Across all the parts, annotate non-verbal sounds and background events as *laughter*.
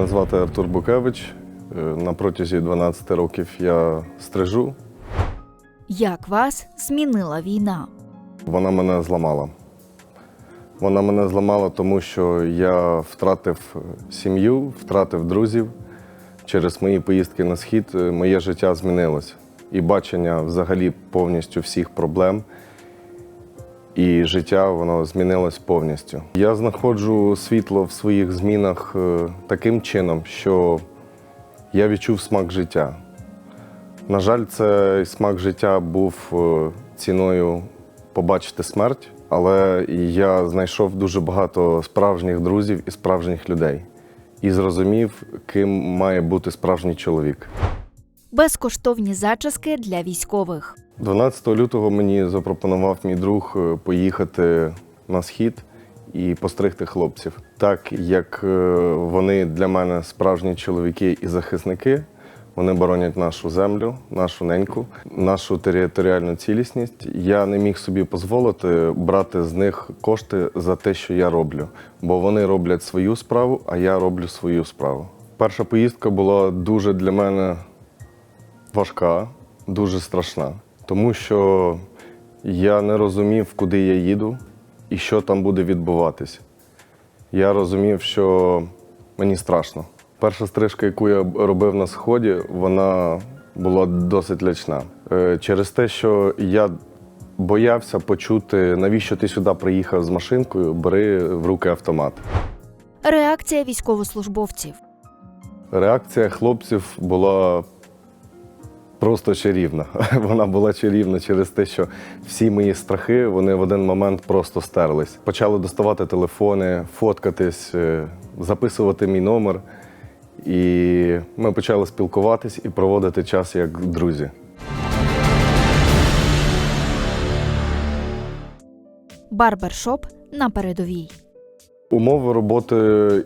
Мене звати Артур Букевич. Е, На протязі 12 років я стрижу. Як вас змінила війна? Вона мене зламала. Вона мене зламала, тому що я втратив сім'ю, втратив друзів. Через мої поїздки на схід е, моє життя змінилося. І бачення взагалі повністю всіх проблем. І життя воно змінилось повністю. Я знаходжу світло в своїх змінах е, таким чином, що я відчув смак життя. На жаль, цей смак життя був е, ціною побачити смерть, але я знайшов дуже багато справжніх друзів і справжніх людей і зрозумів, ким має бути справжній чоловік. Безкоштовні зачіски для військових. 12 лютого мені запропонував мій друг е, поїхати на схід і постригти хлопців. Так як е, вони для мене справжні чоловіки і захисники, вони боронять нашу землю, нашу неньку, нашу територіальну цілісність. Я не міг собі дозволити брати з них кошти за те, що я роблю, бо вони роблять свою справу, а я роблю свою справу. Перша поїздка була дуже для мене важка, дуже страшна, тому що я не розумів, куди я їду і що там буде відбуватись. Я розумів, що мені страшно. Перша стрижка, яку я робив на сході, вона була досить лячна. Е, Через те, що я боявся почути, навіщо ти сюди приїхав з машинкою, бери в руки автомат. Реакція військовослужбовців. Реакція хлопців була просто чарівна. *laughs* Вона була чарівна через те, що всі мої страхи вони в один момент просто стерлись. Почали доставати телефони, фоткатись, е, записувати мій номер. І ми почали спілкуватись і проводити час як друзі. Барбершоп на передовій. Умови роботи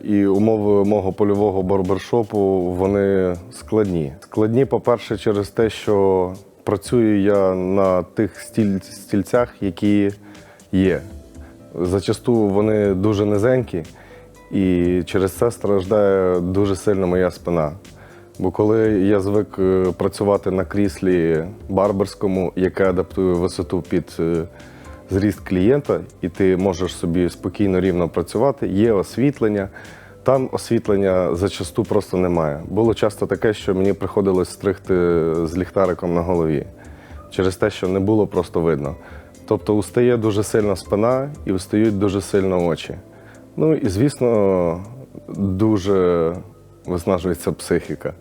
і умови мого польового барбершопу вони складні. Складні, по-перше, через те, що працюю я на тих стіль... стільцях, які є. Зачасту вони дуже низенькі, і через це страждає дуже сильно моя спина. Бо коли я звик е, працювати на кріслі барберському, яке адаптує висоту під е, зріст клієнта, і ти можеш собі спокійно рівно працювати, є освітлення. Там освітлення зачасту просто немає. Було часто таке, що мені приходилось стригти з ліхтариком на голові через те, що не було просто видно. Тобто устає дуже сильно спина і устають дуже сильно очі. Ну і звісно, дуже виснажується психіка.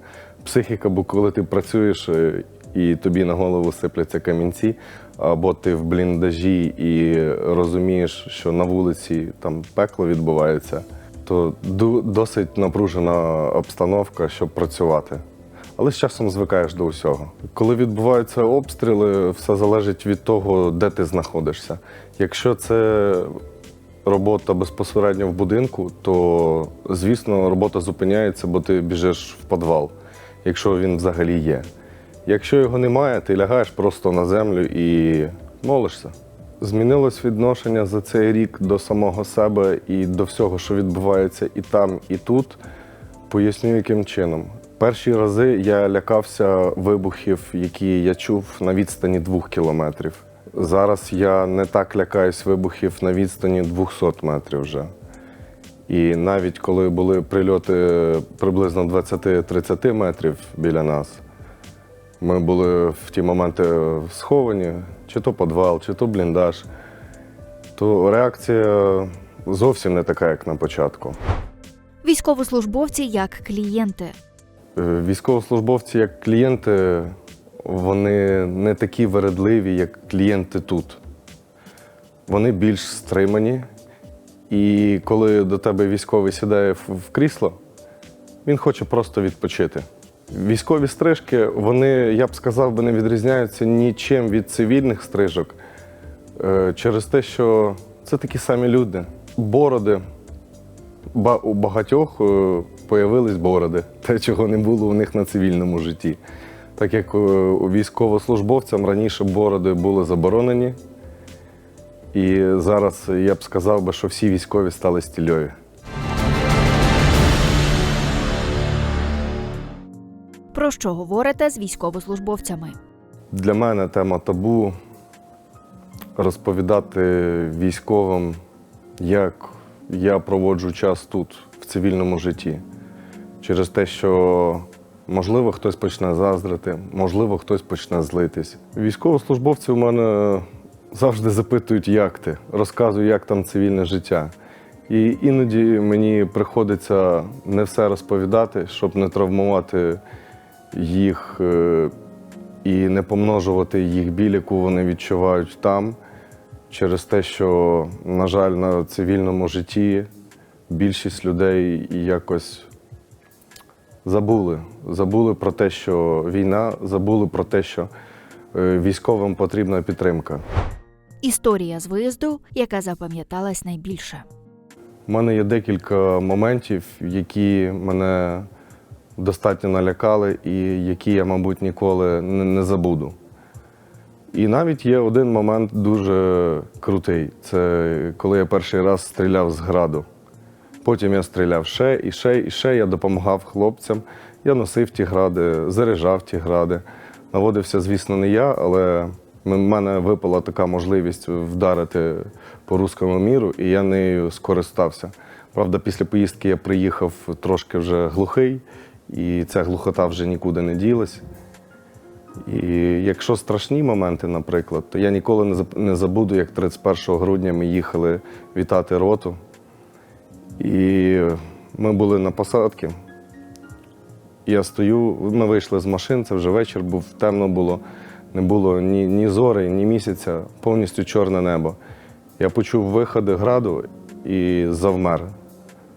Психіка, бо коли ти працюєш е, і тобі на голову сипляться камінці, або ти в бліндажі і розумієш, що на вулиці там пекло відбувається, то досить напружена обстановка, щоб працювати. Але з часом звикаєш до усього. Коли відбуваються обстріли, все залежить від того, де ти знаходишся. Якщо це робота безпосередньо в будинку, то звісно робота зупиняється, бо ти біжиш в підвал, якщо він взагалі є. Якщо його немає, ти лягаєш просто на землю і молишся. Змінилось відношення за цей рік до самого себе і до всього, що відбувається і там, і тут. Поясню, яким чином. Перші рази я лякався вибухів, які я чув на відстані двох кілометрів. Зараз я не так лякаюсь вибухів на відстані 200 метрів вже. І навіть коли були прильоти приблизно 20-30 метрів біля нас, ми були в ті моменти сховані, чи то підвал, чи то бліндаж, то реакція зовсім не така, як на початку. Військовослужбовці як клієнти. Е, Військовослужбовці як клієнти, вони не такі вередливі, як клієнти тут. Вони більш стримані. І коли до тебе військовий сідає в в крісло, він хоче просто відпочити. Військові стрижки, вони, я б сказав, не відрізняються нічим від цивільних стрижок е, через те, що це такі самі люди. Бороди. У багатьох е, появились бороди, *laughs* те, чого не було у них на цивільному житті. Так як е, у військовослужбовцям раніше бороди були заборонені, і зараз я б сказав би, що всі військові стали стільові. Про що говорите з військовослужбовцями? Для мене тема табу розповідати військовим, як я проводжу час тут, в цивільному житті. Через те, що можливо хтось почне заздрити, можливо, хтось почне злитись. Військовослужбовці у мене завжди запитують, як ти, розказую, як там цивільне життя. І іноді мені приходиться не все розповідати, щоб не травмувати їх е, і не помножувати їх біль, яку вони відчувають там, через те, що, на жаль, на цивільному житті більшість людей якось забули. Забули про те, що війна, забули про те, що е, військовим потрібна підтримка. Історія з виїзду, яка запам'яталась найбільше. У мене є декілька моментів, які мене достатньо налякали і які я, мабуть, ніколи не, забуду. І навіть є один момент дуже крутий. Це коли я перший раз стріляв з граду. Потім я стріляв ще і ще, і ще. Я допомагав хлопцям. Я носив ті гради, заряджав ті гради. Наводився, звісно, не я, але в мене випала така можливість вдарити по руському міру, і я нею скористався. Правда, після поїздки я приїхав трошки вже глухий, і ця глухота вже нікуди не ділась. І якщо страшні моменти, наприклад, то я ніколи не забуду, як 31 грудня ми їхали вітати роту. І ми були на посадці. Я стою, ми вийшли з машин, це вже вечір був, темно було, не було ні, ні зори, ні місяця, повністю чорне небо. Я почув виходи граду і завмер.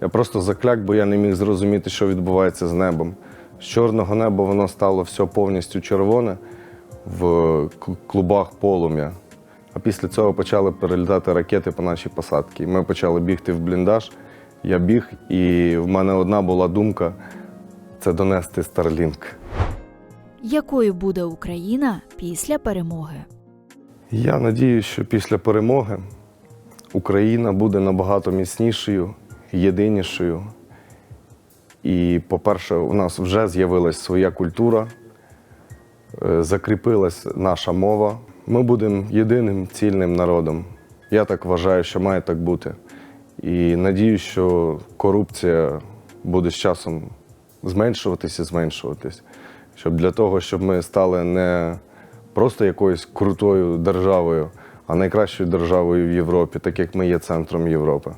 Я просто закляк, бо я не міг зрозуміти, що відбувається з небом. З чорного неба воно стало все повністю червоне в клубах полум'я. А після цього почали перелітати ракети по нашій посадці. Ми почали бігти в бліндаж. Я біг, і в мене одна була думка це донести Старлінк. Якою буде Україна після перемоги? Я надію, що після перемоги Україна буде набагато міцнішою, єдинішою. І, по-перше, у нас вже з'явилась своя культура, е, закріпилась наша мова. Ми будемо єдиним цільним народом. Я так вважаю, що має так бути. І надію, що корупція буде з часом зменшуватися, зменшуватись. Щоб для того, щоб ми стали не просто якоюсь крутою державою, а найкращою державою в Європі, так як ми є центром Європи.